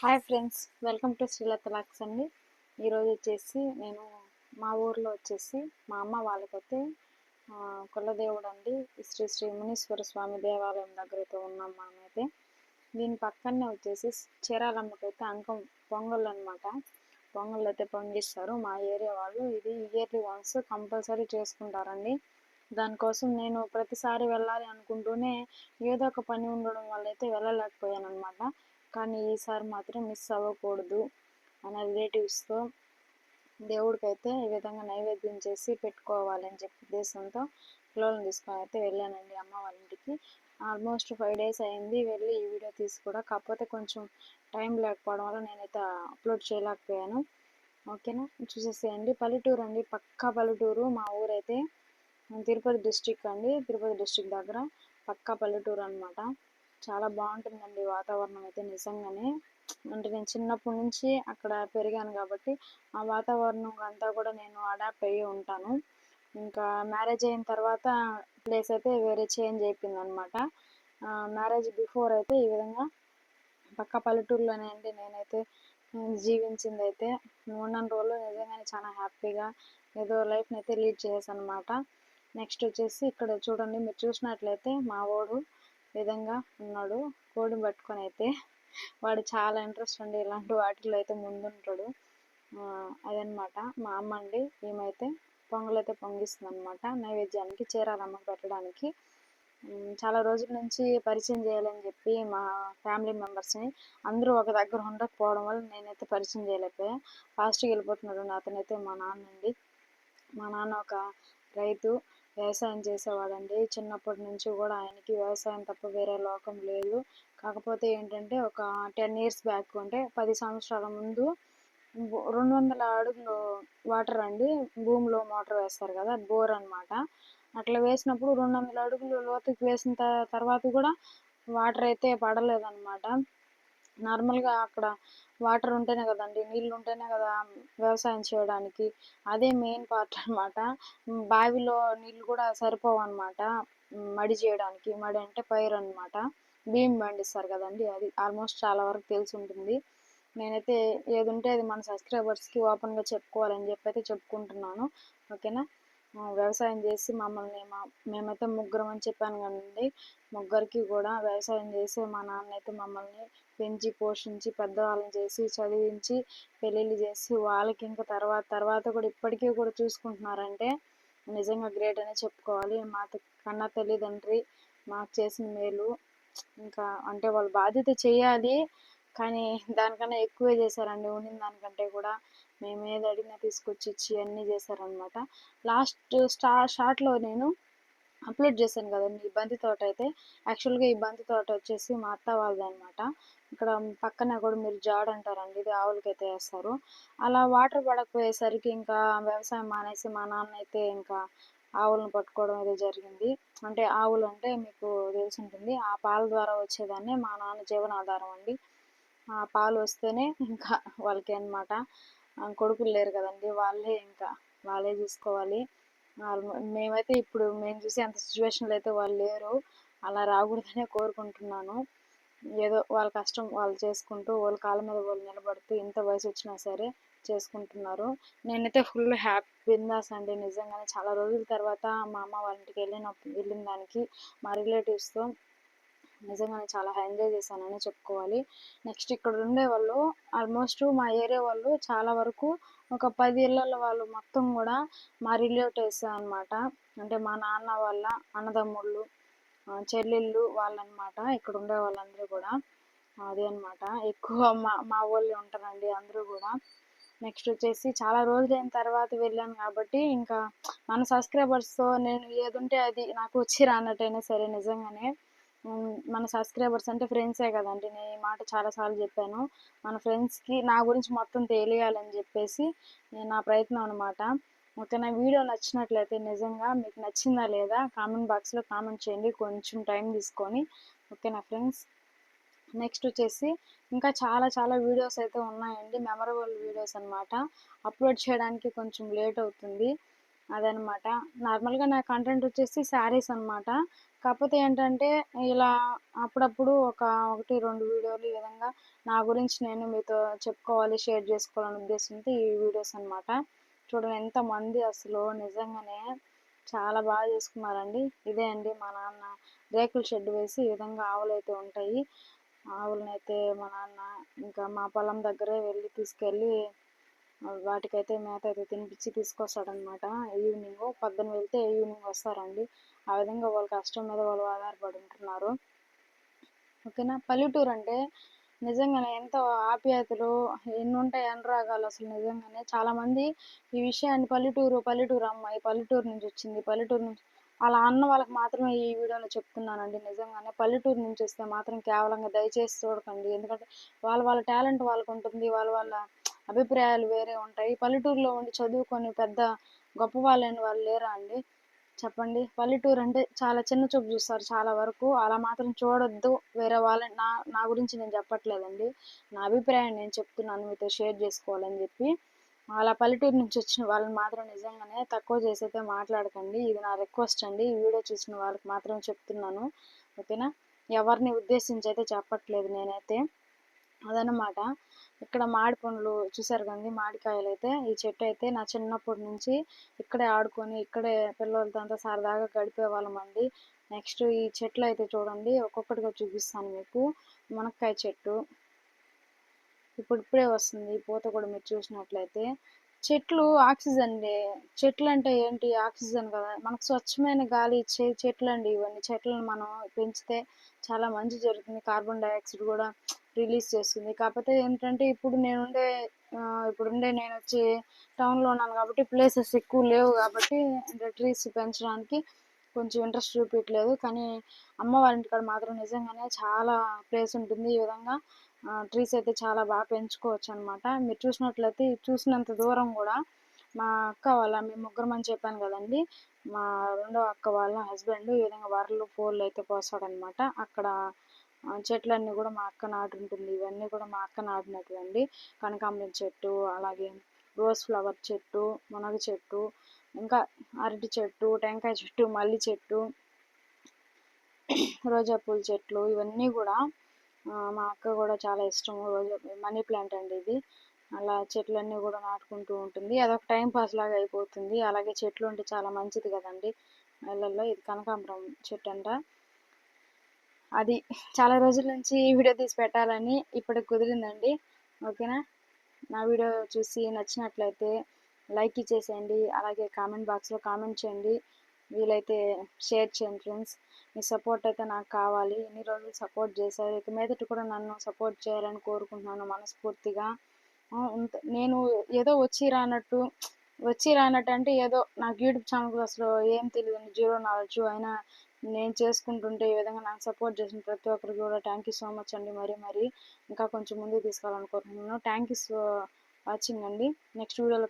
Hi friends welcome to Srilatha lakhs అండి. ఈరోజు వచ్చేసి నేను మా ఊర్లో వచ్చేసి మా అమ్మ వాళ్ళకైతే కులదేవుడు అండి శ్రీ శ్రీ మునీశ్వర స్వామి దేవాలయం దగ్గర అయితే ఉన్నాం మనమైతే. దీని పక్కనే వచ్చేసి చీరాలమ్మకైతే అంకం పొంగల్ అనమాట పొంగల్ అయితే పొంగిస్తారు మా ఏరియా వాళ్ళు. ఇది ఇయర్లీ వన్స్ కంపల్సరీ చేసుకుంటారండి. దానికోసం నేను ప్రతిసారి వెళ్ళాలి అనుకుంటూనే ఏదో ఒక పని ఉండడం వల్ల అయితే వెళ్ళలేకపోయాను అనమాట కానీ ఈసారి మాత్రం మిస్ అవ్వకూడదు మన రిలేటివ్స్తో దేవుడికైతే ఈ విధంగా నైవేద్యం చేసి పెట్టుకోవాలని చెప్పి ఉద్దేశంతో పిల్లలను తీసుకొని అయితే వెళ్ళానండి. అమ్మ వాళ్ళ ఇంటికి. ఆల్మోస్ట్ ఫైవ్ డేస్ అయింది. వెళ్ళి ఈ వీడియో తీసి కూడా కాకపోతే కొంచెం టైం లేకపోవడం వల్ల నేనైతే అప్లోడ్ చేయలేకపోయాను. ఓకేనా చూసేసేయండి. పల్లెటూరు అండి. పక్కా పల్లెటూరు. మా ఊరైతే తిరుపతి డిస్టిక్ అండి. తిరుపతి డిస్టిక్ దగ్గర పక్కా పల్లెటూరు అనమాట చాలా బాగుంటుందండి వాతావరణం అయితే నిజంగానే. అంటే నేను చిన్నప్పటి నుంచి అక్కడ పెరిగాను కాబట్టి ఆ వాతావరణం అంతా కూడా నేను అడాప్ట్ అయ్యి ఉంటాను. ఇంకా మ్యారేజ్ అయిన తర్వాత ప్లేస్ అయితే వేరే చేంజ్ అయిపోయింది అనమాట మ్యారేజ్ బిఫోర్ అయితే ఈ విధంగా పక్క పల్లెటూరులోనే అండి నేనైతే జీవించింది అయితే ఉన్న రోజులు నిజంగానే చాలా హ్యాపీగా ఏదో లైఫ్ని అయితే లీడ్ చేశాను అనమాట నెక్స్ట్ వచ్చేసి ఇక్కడ చూడండి మీరు చూసినట్లయితే మా వాడు విధంగా ఉన్నాడు. కోడిని పట్టుకొని అయితే వాడు చాలా ఇంట్రెస్ట్ అండి ఇలాంటి వాటిలో అయితే ముందుంటాడు అదనమాట మా అమ్మ అండి ఏమైతే పొంగల్ అయితే పొంగిస్తుంది అనమాట నైవేద్యానికి చీరాలమ్మకి పెట్టడానికి. చాలా రోజుల నుంచి పరిచయం చేయాలని చెప్పి మా ఫ్యామిలీ మెంబర్స్ని అందరూ ఒక దగ్గర ఉండకపోవడం వల్ల నేనైతే పరిచయం చేయలేకపోయా. ఫాస్ట్గా వెళ్ళిపోతున్నాడు అతనైతే మా నాన్న అండి మా నాన్న ఒక రైతు. వ్యవసాయం చేసేవాడండి. చిన్నప్పటి నుంచి కూడా ఆయనకి వ్యవసాయం తప్ప వేరే లోకం లేదు. కాకపోతే ఏంటంటే ఒక టెన్ ఇయర్స్ బ్యాక్ అంటే పది సంవత్సరాల ముందు రెండు వందల అడుగులు వాటర్ అండి. భూమిలో మోటార్ వేస్తారు కదా బోర్ అనమాట అట్లా వేసినప్పుడు రెండు వందల అడుగులు లోతుకి వేసిన తర్వాత కూడా వాటర్ అయితే పడలేదన్నమాట. నార్మల్గా అక్కడ వాటర్ ఉంటేనే కదండి నీళ్ళు ఉంటేనే కదా వ్యవసాయం చేయడానికి. అదే మెయిన్ పార్ట్ అనమాట బావిలో నీళ్ళు కూడా సరిపోవు అనమాట మడి చేయడానికి. మడి అంటే పైరు అనమాట బియ్యం పండిస్తారు కదండి అది ఆల్మోస్ట్ చాలా వరకు తెలిసి ఉంటుంది. నేనైతే ఏది ఉంటే అది మన సబ్స్క్రైబర్స్కి ఓపెన్గా చెప్పుకోవాలని చెప్పి అయితే చెప్పుకుంటున్నాను. ఓకేనా? వ్యవసాయం చేసి మమ్మల్ని మా మేమైతే ముగ్గురం అని చెప్పాను కదండి. ముగ్గురికి కూడా వ్యవసాయం చేసి మా నాన్న అయితే మమ్మల్ని పెంచి పోషించి పెద్దవాళ్ళని చేసి చదివించి పెళ్ళిళ్ళు చేసి వాళ్ళకి ఇంకా తర్వాత తర్వాత కూడా ఇప్పటికీ కూడా చూసుకుంటున్నారంటే నిజంగా గ్రేట్ అనే చెప్పుకోవాలి. మా కన్నా తల్లిదండ్రి మాకు చేసిన మేలు ఇంకా అంటే వాళ్ళు బాధ్యత చేయాలి. కానీ దానికన్నా ఎక్కువే చేశారండి. ఉండిన దానికంటే కూడా మేము ఏది అడిగినా తీసుకొచ్చి ఇచ్చి అన్నీ చేశారనమాట లాస్ట్ స్టా షార్ట్లో నేను అప్లోడ్ చేశాను కదండి. ఈ బంతి తోట అయితే యాక్చువల్గా ఈ బంతి తోట వచ్చేసి మా అత్త వాళ్ళది అనమాట ఇక్కడ పక్కన కూడా మీరు జాడ్ అంటారండి ఇది ఆవులకైతే వేస్తారు. అలా వాటర్ పడకపోయేసరికి ఇంకా వ్యవసాయం మానేసి మా నాన్న అయితే ఇంకా ఆవులను పట్టుకోవడం అయితే జరిగింది. అంటే ఆవులు అంటే మీకు తెలిసి ఉంటుంది ఆ పాల ద్వారా వచ్చేదాన్ని మా నాన్న జీవనాధారం అండి. ఆ పాలు వస్తేనే ఇంకా వాళ్ళకి అనమాట కొడుకులు లేరు కదండి వాళ్ళే ఇంకా వాళ్ళే చూసుకోవాలి. మేమైతే ఇప్పుడు మేము చూసే అంత సిచ్యువేషన్లో అయితే వాళ్ళు లేరు. అలా రాకూడదనే కోరుకుంటున్నాను. ఏదో వాళ్ళ కష్టం వాళ్ళు చేసుకుంటూ వాళ్ళ కాళ్ళ మీద వాళ్ళు నిలబడుతూ ఇంత వయసు వచ్చినా సరే చేసుకుంటున్నారు. నేనైతే ఫుల్ హ్యాపీ బిందాస్ అండి. నిజంగానే చాలా రోజుల తర్వాత మా అమ్మ వాళ్ళ ఇంటికి వెళ్ళిన వెళ్ళిన దానికి మా రిలేటివ్స్తో నిజంగానే చాలా ఎంజాయ్ చేశానని చెప్పుకోవాలి. నెక్స్ట్ ఇక్కడ ఉండే వాళ్ళు ఆల్మోస్ట్ మా ఏరియా వాళ్ళు చాలా వరకు ఒక పది ఇళ్ళ వాళ్ళు మొత్తం కూడా మా రిలేటివ్స్ అనమాట అంటే మా నాన్న వాళ్ళ అన్నదమ్ముళ్ళు చెల్లెళ్ళు వాళ్ళనమాట ఇక్కడ ఉండే వాళ్ళందరూ కూడా అదే అనమాట ఎక్కువ మా మా వాళ్ళు ఉంటారండి అందరూ కూడా. నెక్స్ట్ వచ్చేసి చాలా రోజులైన తర్వాత వెళ్ళాను కాబట్టి ఇంకా మన సబ్స్క్రైబర్స్తో నేను ఏది ఉంటే అది నాకు వచ్చి రానట్టయినా సరే నిజంగానే మన సబ్స్క్రైబర్స్ అంటే ఫ్రెండ్సే కదండి. నేను ఈ మాట చాలాసార్లు చెప్పాను. మన ఫ్రెండ్స్కి నా గురించి మొత్తం తెలియాలని చెప్పేసి నేను నా ప్రయత్నం అనమాట ఓకే నా వీడియో నచ్చినట్లయితే నిజంగా మీకు నచ్చిందా లేదా కామెంట్ బాక్స్లో కామెంట్ చేయండి. కొంచెం టైం తీసుకొని ఓకేనా ఫ్రెండ్స్ నెక్స్ట్ వచ్చేసి ఇంకా చాలా చాలా వీడియోస్ అయితే ఉన్నాయండి. మెమరబుల్ వీడియోస్ అనమాట అప్లోడ్ చేయడానికి కొంచెం లేట్ అవుతుంది. అదనమాట. నార్మల్గా నా కంటెంట్ వచ్చేసి శారీస్ అనమాట కాకపోతే ఏంటంటే ఇలా అప్పుడప్పుడు ఒక ఒకటి రెండు వీడియోలు ఈ విధంగా నా గురించి నేను మీతో చెప్పుకోవాలి షేర్ చేసుకోవాలని ఉద్దేశంతో ఈ వీడియోస్ అనమాట చూడండి ఎంతమంది అసలు నిజంగానే చాలా బాగా చేసుకున్నారండి. ఇదే అండి మా నాన్న రేకుల షెడ్ వేసి ఈ విధంగా ఆవులు అయితే ఉంటాయి. ఆవులనైతే మా నాన్న ఇంకా మా పొలం దగ్గరే వెళ్ళి తీసుకెళ్ళి వాటికైతే మేత అయితే తినిపించి తీసుకొస్తాడనమాట ఈవినింగ్ పొద్దున్న వెళ్తే ఈవినింగ్ వస్తారండి. ఆ విధంగా వాళ్ళ కష్టం మీద వాళ్ళు ఆధారపడి ఉంటున్నారు ఓకేనా? పల్లెటూరు అంటే నిజంగానే ఎంతో ఆప్యాయతలు ఎన్ని ఉంటాయి అనురాగాలు అసలు నిజంగానే. చాలామంది ఈ విషయాన్ని పల్లెటూరు పల్లెటూరు అమ్మాయి పల్లెటూరు నుంచి వచ్చింది పల్లెటూరు నుంచి అలా అన్న వాళ్ళకి మాత్రమే ఈ వీడియోలో చెప్తున్నానండి నిజంగానే. పల్లెటూరు నుంచి వస్తే మాత్రం కేవలంగా దయచేసి చూడకండి. ఎందుకంటే వాళ్ళ వాళ్ళ టాలెంట్ వాళ్ళకు ఉంటుంది వాళ్ళ వాళ్ళ అభిప్రాయాలు వేరే ఉంటాయి. పల్లెటూరులో ఉండి చదువుకొని పెద్ద గొప్ప వాళ్ళని వాళ్ళు లేరా అండి? చెప్పండి. పల్లెటూరు అంటే చాలా చిన్న చూపు చూస్తారు చాలా వరకు. అలా మాత్రం చూడొద్దు. వేరే వాళ్ళని నా నా గురించి నేను చెప్పట్లేదండి. నా అభిప్రాయం నేను చెప్తున్నాను. మీతో షేర్ చేసుకోవాలని చెప్పి. అలా పల్లెటూరు నుంచి వచ్చిన వాళ్ళని మాత్రం నిజంగానే తక్కువ చేసి అయితే మాట్లాడకండి. ఇది నా రిక్వెస్ట్ అండి. ఈ వీడియో చూసిన వాళ్ళకి మాత్రం చెప్తున్నాను. ఓకేనా? ఎవరిని ఉద్దేశించి అయితే చెప్పట్లేదు నేనైతే. అదనమాట ఇక్కడ మాడి పండ్లు చూసారు కానీ మామిడికాయలు అయితే ఈ చెట్టు అయితే నా చిన్నప్పటి నుంచి ఇక్కడే ఆడుకొని ఇక్కడే పిల్లలతో అంతా సరదాగా గడిపేవాళ్ళం అండి. నెక్స్ట్ ఈ చెట్లు అయితే చూడండి ఒక్కొక్కటిగా చూపిస్తాను మీకు. మునక్కాయ చెట్టు. ఇప్పుడు ఇప్పుడే వస్తుంది పూత కూడా మీరు చూసినట్లయితే. చెట్లు ఆక్సిజన్ చెట్లు అంటే ఏంటి? ఆక్సిజన్ కదా. మనకు స్వచ్ఛమైన గాలి ఇచ్చే చెట్లు అండి ఇవన్నీ. చెట్లను మనం పెంచితే చాలా మంచి జరుగుతుంది. కార్బన్ డైఆక్సైడ్ కూడా రిలీజ్ చేస్తుంది. కాకపోతే ఏంటంటే ఇప్పుడు నేను ఉండే ఇప్పుడుండే నేను వచ్చి టౌన్లో ఉన్నాను కాబట్టి ప్లేసెస్ ఎక్కువ లేవు కాబట్టి అంటే ట్రీస్ పెంచడానికి కొంచెం ఇంట్రెస్ట్ చూపించట్లేదు కానీ అమ్మ వాళ్ళ ఇంటికాడ మాత్రం నిజంగానే చాలా ప్లేస్ ఉంటుంది. ఈ విధంగా ట్రీస్ అయితే చాలా బాగా పెంచుకోవచ్చు అనమాట మీరు చూసినట్లయితే చూసినంత దూరం కూడా మా అక్క వాళ్ళ మేము ముగ్గురం అని చెప్పాను కదండి. మా రెండో అక్క వాళ్ళ హస్బెండ్ ఈ విధంగా వరలు పూలు అయితే పోస్తాడనమాట. అక్కడ చెట్లన్నీ కూడా మా అక్క నాటుంటుంది. ఇవన్నీ కూడా మా అక్క నాటినటువంటి కనకాంబరం చెట్టు అలాగే రోజ్ ఫ్లవర్ చెట్టు మునగ చెట్టు ఇంకా అరటి చెట్టు టెంకాయ చెట్టు మల్లి చెట్టు రోజా పూల చెట్లు ఇవన్నీ కూడా మా అక్క కూడా చాలా ఇష్టం రోజు మనీ ప్లాంట్ అండి ఇది. అలా చెట్లన్నీ కూడా నాటుకుంటూ ఉంటుంది. అదొక టైం పాస్ లాగా అయిపోతుంది. అలాగే చెట్లు ఉంటే చాలా మంచిది కదండి. ఇళ్ళల్లో ఇది కనకాంబరం చెట్టు అంట. అది చాలా రోజుల నుంచి వీడియో తీసి పెట్టాలని ఇప్పటికి కుదిరిందండి. ఓకేనా? నా వీడియో చూసి నచ్చినట్లయితే లైక్ ఇచ్చేసేయండి అలాగే కామెంట్ బాక్స్లో కామెంట్ చేయండి. వీలైతే షేర్ చేయండి ఫ్రెండ్స్. మీ సపోర్ట్ అయితే నాకు కావాలి. ఎన్ని రోజులు సపోర్ట్ చేశారు. ఇక మీదట కూడా నన్ను సపోర్ట్ చేయాలని కోరుకుంటున్నాను మనస్ఫూర్తిగా. నేను ఏదో వచ్చి రానట్టు వచ్చి రానట్టు అంటే ఏదో నాకు యూట్యూబ్ ఛానల్ అసలు ఏం తెలియదు. జీరో నాలెడ్జ్ అయినా నేను చేసుకుంటుంటే ఈ విధంగా నాకు సపోర్ట్ చేసిన ప్రతి ఒక్కరికి కూడా థ్యాంక్ యూ సో మచ్ అండి. మరీ మరీ ఇంకా కొంచెం ముందుకు తీసుకోవాలనుకుంటున్నాను థ్యాంక్ యూ సో వాచింగ్ అండి. నెక్స్ట్ వీడియోలో